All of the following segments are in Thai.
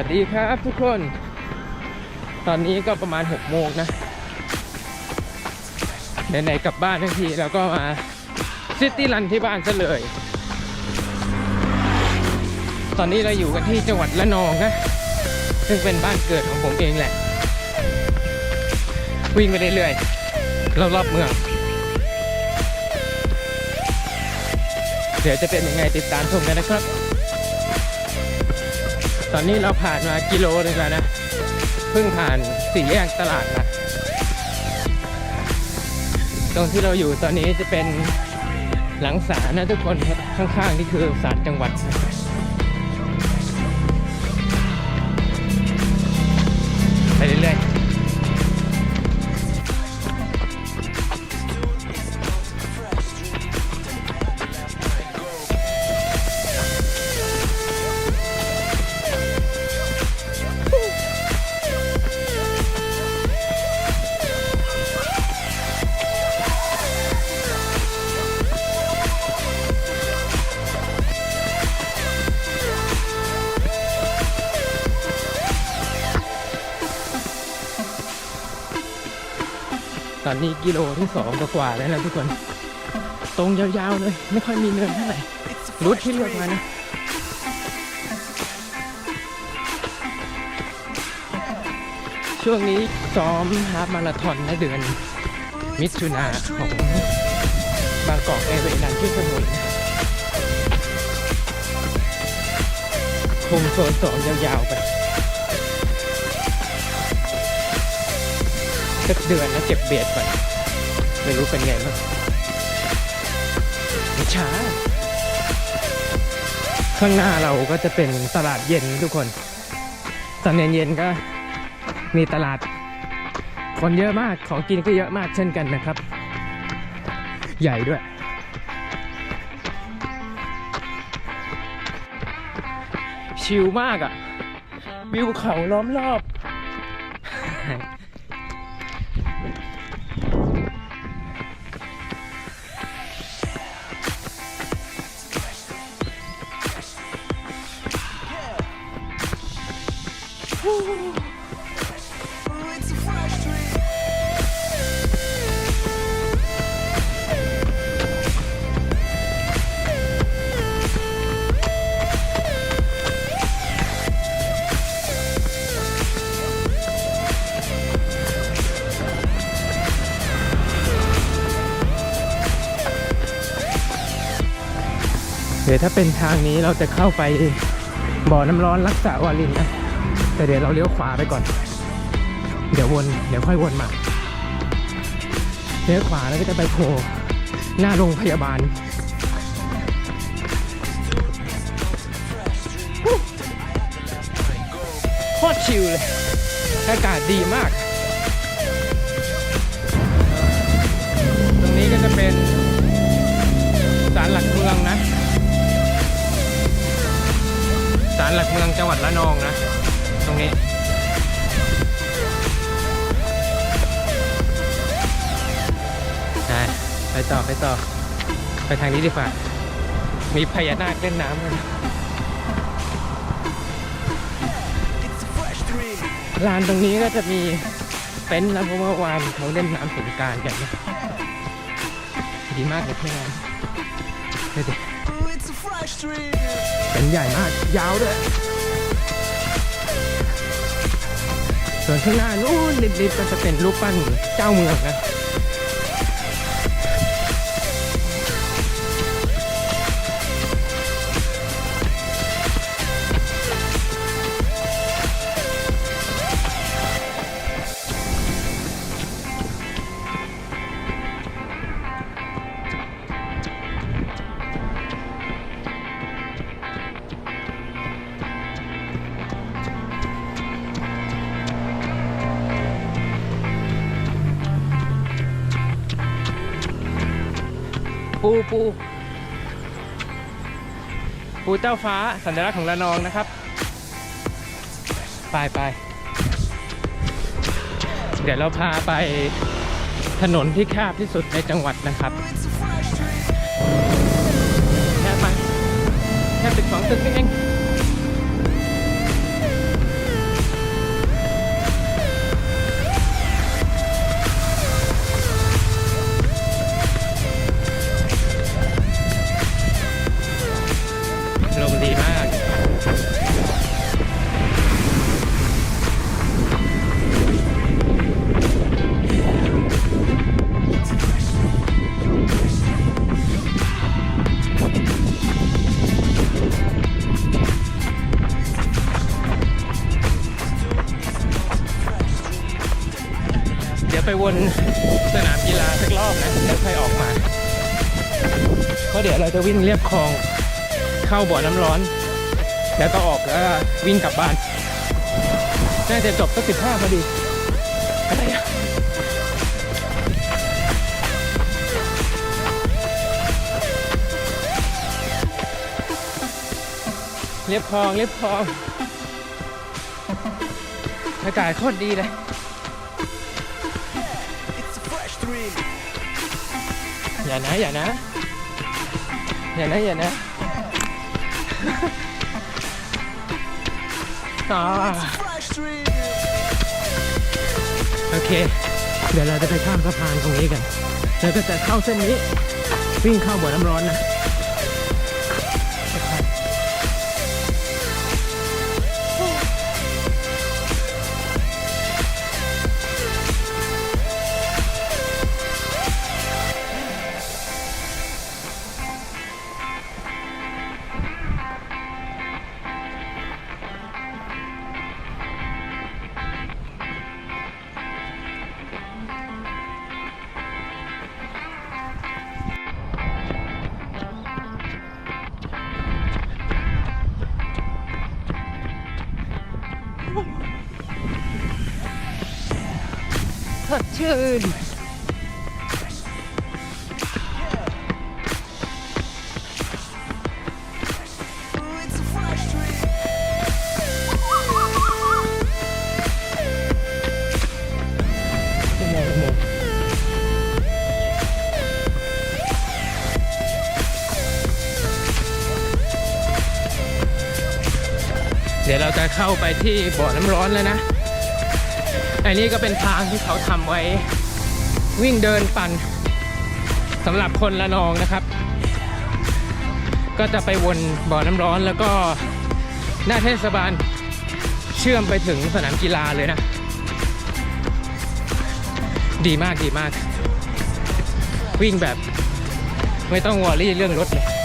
สวัสดีครับทุกคน ตอนนี้ก็ประมาณ6โมงนะไหนๆกลับบ้านทั้งทีแล้วก็มาซิตี้รันที่บ้านซะเลย ตอนนี้เราอยู่กันที่จังหวัดละนองนะ ซึ่งเป็นบ้านเกิดของผมเองแหละ วิ่งไปเรื่อยๆรอบๆเมือง เดี๋ยวจะเป็นยังไงติดตามชมกันนะครับ ตอนนี้เราผ่านมากิโลนึงแล้วนะ เพิ่งผ่านสี่แยกตลาดมาตรงที่เราอยู่ตอนนี้จะเป็นหลังศาลนะทุกคนข้างๆ นี่คือศาลจังหวัด อนนี้กิโลที่สองกว่าแล้วนะทุกคน ตรงยาวๆเลย ไม่ค่อยมีเนินเท่าไหร่รุดที่เลือกมานะช่วงนี้ซ้อมฮาล์ฟมาราธอนในเดือน มิถุนาของบางกอกแอร์เวย์ดันที่สมุยคุมโซนสองยาวๆไป สักเดือนแล้วเก็บเบียดก่อนไม่รู้เป็นไงบ้างไม่ช้า ข้างหน้าเราก็จะเป็นตลาดเย็นทุกคน ตอนเย็นๆก็มีตลาด คนเยอะมากของกินก็เยอะมากเช่นกันนะครับ ใหญ่ด้วยชิลมากอะ่ะวิวเขาล้อมรอบ ยวถ้าเป็นทางนี้เราจะเข้าไปบ่อน้ำร้อนรักษาวารินนะ แต่เดี๋ยวเราเลี้ยวขวาไปก่อน เดี๋ยววนเดี๋ยวค่อยวนมาเลี้ยวขวาแล้วก็จะไปโผล่หน้าโรงพยาบาลโคตรชิลเลย อากาศดีมาก เมืองจังหวัดระนองนะ ตรงนี้ไปไปต่อไปต่อ ไปทางนี้ดีกว่า มีพญานาคเล่นน้ำด้วยนลานตรงนี้ก็จะมีเต็นท์แล้วเพวาเมื่อวานเขาเล่นน้ำสงกรารกันนะดีมากเลยที่นั่นเดี๋ยวดิ เป็นใหญ่มาก ยาวด้วย ส่วนข้างหน้านู้นริบๆก็จะเป็นรูปปั้นเจ้าเมืองนะ ปูปูปูเจ้าฟ้าสัญลักษณ์ของระนองนะครับ ไปไปเดี๋ยวเราพาไปถนนที่แคบที่สุดในจังหวัดนะครับแค่ไปแค่ตึกสองตึกนี่เอง ไปวนสนามกีฬาสักรอบนะแล้วค่อยออกมาเพราะเดี๋ยวเราจะวิ่งเรียบคลองเข้าบ่อน้ำร้อน แล้วก็ออกแล้ววิ่งกลับบ้านน่าจะจบสักสิบห้าพอดีอะไรอะเรียบคลองเรียบคลองอากาศโคตรดีเลย อย่านะ อย่านะ อย่านะ อย่านะอ่า Fresh dream. โอเค เดี๋ยวเราจะไปข้ามสะพานตรงนี้กัน แล้วก็จะเข้าเส้นนี้ วิ่งเข้าบ่อน้ำร้อนนะ สดชื่น เดี๋ยวเราจะเข้าไปที่บ่อน้ำร้อนแล้วนะ อันนี้ก็เป็นทางที่เขาทำไว้ วิ่งเดินปั่นสำหรับคนละนองนะครับ ก็จะไปวนบ่อน้ำร้อนแล้วก็หน้าเทศบาลเชื่อมไปถึงสนามกีฬาเลยนะ ดีมากดีมาก วิ่งแบบไม่ต้องวอรี่เรื่องรถเลย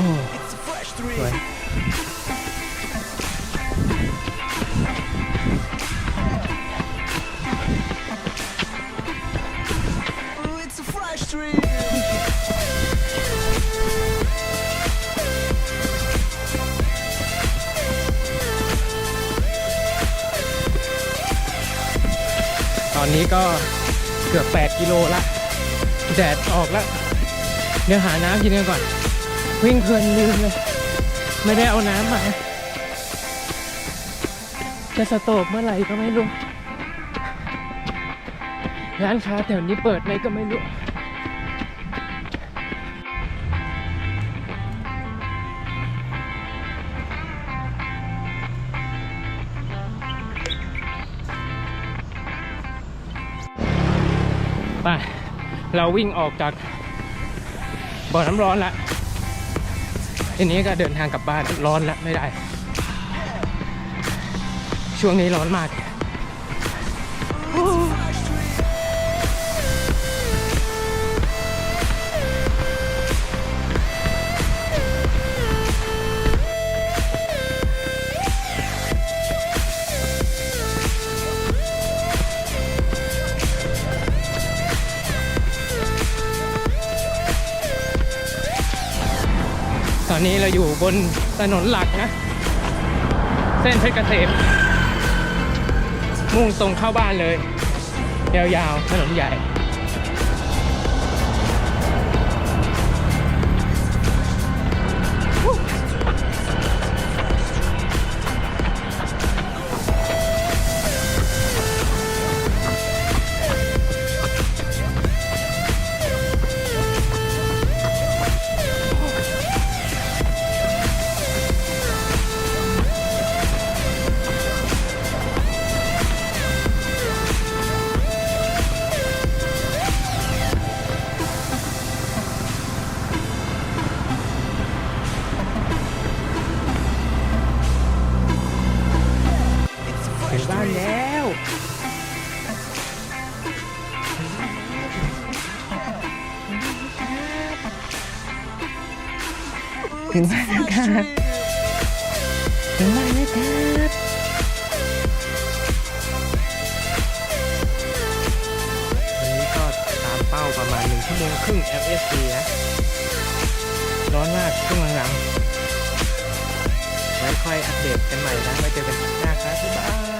สวยตอนนี้ก็เกือบ 8 กิโลละ แดดออกแล้ว เดี๋ยวหาน้ำกินกันก่อน วิ่งเพลินลืมเลย ไม่ได้เอาน้ำมา จะสโตกเมื่อไหร่ก็ไม่รู้ ร้านค้าแถวนี้เปิดไหมก็ไม่รู้ไปเราวิ่งออกจากบ่อน้ำร้อนละ ทีนี้ก็เดินทางกลับบ้านร้อนแล้วไม่ได้ ช่วงนี้ร้อนมาก ตอนนี้เราอยู่บนถนนหลักนะ เส้นเพชรเกษมมุ่งตรงเข้าบ้านเลย ยาวๆถนนใหญ่ ถึงบ้านแล้วครับถึงบ้านแล้วครับวันนี้ก็ตามเป้าประมาณ1ชั่วโมงครึ่ง FSC นะร้อนมากช่วงหลังๆไว้ค่อยอัปเดตกันใหม่นะไว้เจอกันหน้าครับบ๊ายบาย